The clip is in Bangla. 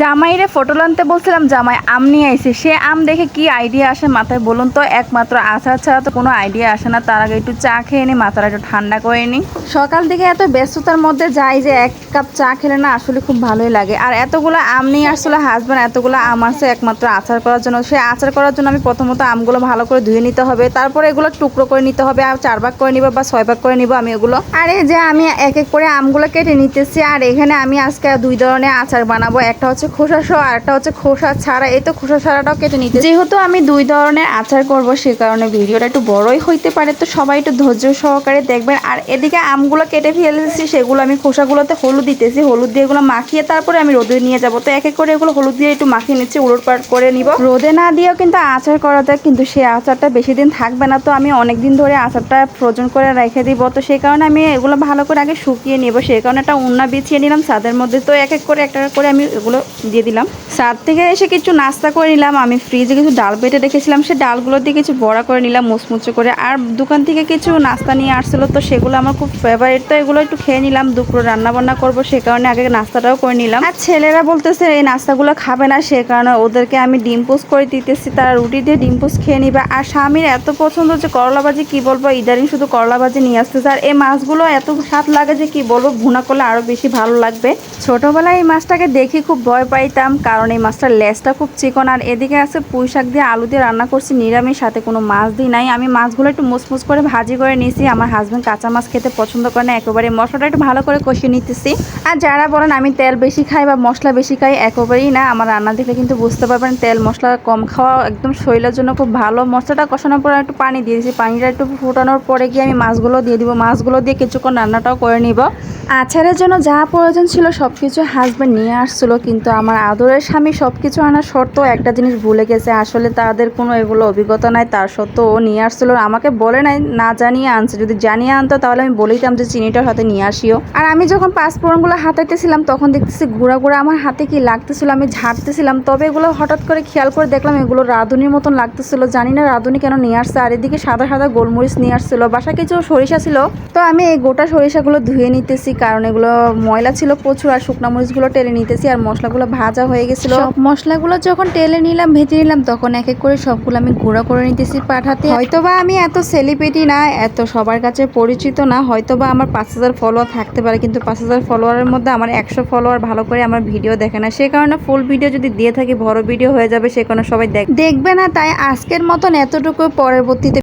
জামাইরে ফটো আনতে বলছিলাম, জামাই আম নিয়ে আইছে। সে আম দেখে কি আইডিয়া আসে মাথায় বলুন তো? একমাত্র আচার ছাড়া তো কোনো আইডিয়া আসে না। তার আগে একটু চা খেয়ে নি, মাথাটা একটু ঠান্ডা করে নি। সকাল থেকে এত ব্যস্ততার মধ্যে যাই যে এক কাপ চা খেলে না আসলে খুব ভালোই লাগে। আর এতগুলো আম নিয়ে আসলে হাজব্যান্ড এতগুলো আম আছে একমাত্র আচার করার জন্য। সে আচার করার জন্য আমি প্রথমত আমগুলো ভালো করে ধুয়ে নিতে হবে। তারপরে এগুলো টুকরো করে নিতে হবে। আর চার ভাগ করে নিব বা ছয় ভাগ করে নিব আমি এগুলো। আর যে আমি এক এক করে আমগুলো কেটে নিতেছি। আর এখানে আমি আজকে দুই ধরনের আচার বানাবো। একটা হচ্ছে খোসা সহ, আর একটা হচ্ছে খোসা ছাড়া। এই তো খোসা ছাড়াটাও কেটে নিতে। যেহেতু আমি দুই ধরনের আচার করব, সে কারণে ভিডিওটা একটু বড়ই হইতে পারে। তো সবাই একটু ধৈর্য সহকারে দেখবেন। আর এদিকে আমগুলো কেটে ফেলেছি, সেগুলো আমি খোসাগুলোতে হলুদ দিতেছি। হলুদ দিয়ে এগুলো মাখিয়ে তারপরে আমি রোদে নিয়ে যাব। তো এক এক করে এগুলো হলুদ দিয়ে একটু মাখিয়ে নিচ্ছি, উলট পাট করে নিব। রোদে না দিয়েও কিন্তু আচার করা যায় কিন্তু সেই আচারটা বেশি দিন থাকবে না। তো আমি অনেক দিন ধরে আচারটা ফ্রোজন করে রেখে দিব। তো সেই কারণে আমি এগুলো ভালো করে আগে শুকিয়ে নেব। সেই কারণে একটা উন্না বিছিয়ে নিলাম ছাদের মধ্যে। তো এক এক করে একটা করে আমি এগুলো দিয়ে দিলাম। ছাদ থেকে এসে কিছু নাস্তা করে নিলাম। আমি ফ্রিজে কিছু ডাল বেটে রেখেছিলাম। সে ডালগুলো দিয়ে কিছু বড়া করে নিলাম, মুচমুচে করে। আর দোকান থেকে কিছু নাস্তা নিয়ে আসছিল, তো সেগুলো আমার খুব ফেভারিট তো এগুলো একটু খেয়ে নিলাম, দুপুরে রান্না বান্না করব, সে কারণে আগে নাস্তাটাও করে নিলাম। আর ছেলেরা বলতেছে, এই নাস্তাগুলো খাবে না। সে কারণে ওদেরকে আমি ডিম পোস্ট করে দিতেছি। তারা রুটি দিয়ে ডিম পোস্ট খেয়ে নিবে। আর স্বামীর এত পছন্দ যে করলা ভাজি, কি বলব? ইদারিং শুধু করলা ভাজি নিয়ে আসতেছে। আর এই মাছগুলো এত স্বাদ লাগে যে কি বলব? ভুনা করলে আরও বেশি ভালো লাগবে। ছোটোবেলায় এই মাছটাকে দেখি খুব ভয় পাইতাম, কারণ এই মাছটার লেজটা খুব চিকন আর এদিকে আছে পুঁই শাক দিয়ে আলু দিয়ে রান্না করছি নিরামিষ, সাথে কোনো মাছ দিই নাই। আমি মাছগুলো একটু মুসমুস করে ভাজি করে নিয়েছি আমার হাজব্যান্ড কাঁচা মাছ খেতে পছন্দ করে না, একেবারে মশলাটা একটু ভালো করে কষিয়ে নিতেছি। আর যারা বলেন আমি তেল বেশি খাই বা মশলা বেশি খাই, একেবারেই না। আমার রান্না দেখলে কিন্তু বুঝতে পারবেন, তেল মশলা কম খাওয়া একদম শরীরের জন্য খুব ভালো। মশলাটা কষানোর পরে একটু পানি দিয়ে দিয়েছি পানিটা একটু ফুটানোর পরে গিয়ে আমি মাছগুলো দিয়ে দিব। মাছগুলো দিয়ে কিছুক্ষণ রান্নাটাও করে নিব। আচারের জন্য যা প্রয়োজন ছিল সব কিছু হাজব্যান্ড নিয়ে আসছিল, কিন্তু আমার আদরের স্বামী সব কিছু আনার সত্ত্বেও একটা জিনিস ভুলে গেছে। আসলে তাদের কোনো এগুলো অভিজ্ঞতা নাই, তার সত্ত্বেও নিয়ে আসছিল। আমাকে বলে নাই, না জানিয়ে আনছে। যদি জানিয়ে আনতো তাহলে আমি বলেইতাম যে চিনিটার সাথে নিয়ে আসিও। আর আমি যখন পাঁচফোড়নগুলো হাতাইতেছিলাম, তখন দেখতেছি ঘোরা ঘোরা আমার হাতে কি লাগতেছিল, আমি ঝাড়তেছিলাম। তবে এগুলো হঠাৎ করে খেয়াল করে দেখলাম এগুলো রাঁধুনির মতন লাগতেছিল। জানি না রাঁধুনি কেন নিয়ে আসছে, আর এদিকে সাদা সাদা গোলমরিচ নিয়ে আসছিল। বাসা কিছু সরিষা ছিল। তো আমি এই গোটা সরিষাগুলো ধুয়ে নিতেছি, কারণ এগুলো ময়লা ছিল প্রচুর, আর শুকনা মরিচগুলো টেলে নিতেছি, আর মশলাগুলো ভাজা হয়ে গেছিল। সব মশলাগুলো যখন টেলে নিলাম ভেজে নিলাম তখন এক এক করে সবগুলো আমি গুঁড়া করে নিতেছি পাঠাতে। হয়তোবা আমি এত সেলিব্রিটি না এত সবার কাছে পরিচিত না হয়তোবা আমার পাঁচ হাজার ফলোয়ার থাকতে পারে কিন্তু পাঁচ হাজার ফলোয়ারের মধ্যে আমার একশো ফলোয়ার ভালো করে আমার ভিডিও দেখে না। সে কারণে ফুল ভিডিও যদি দিয়ে থাকি বড় ভিডিও হয়ে যাবে সে কারণে সবাই দেখ দেখবে না তাই আজকের মতন এতটুকু পরবর্তীতে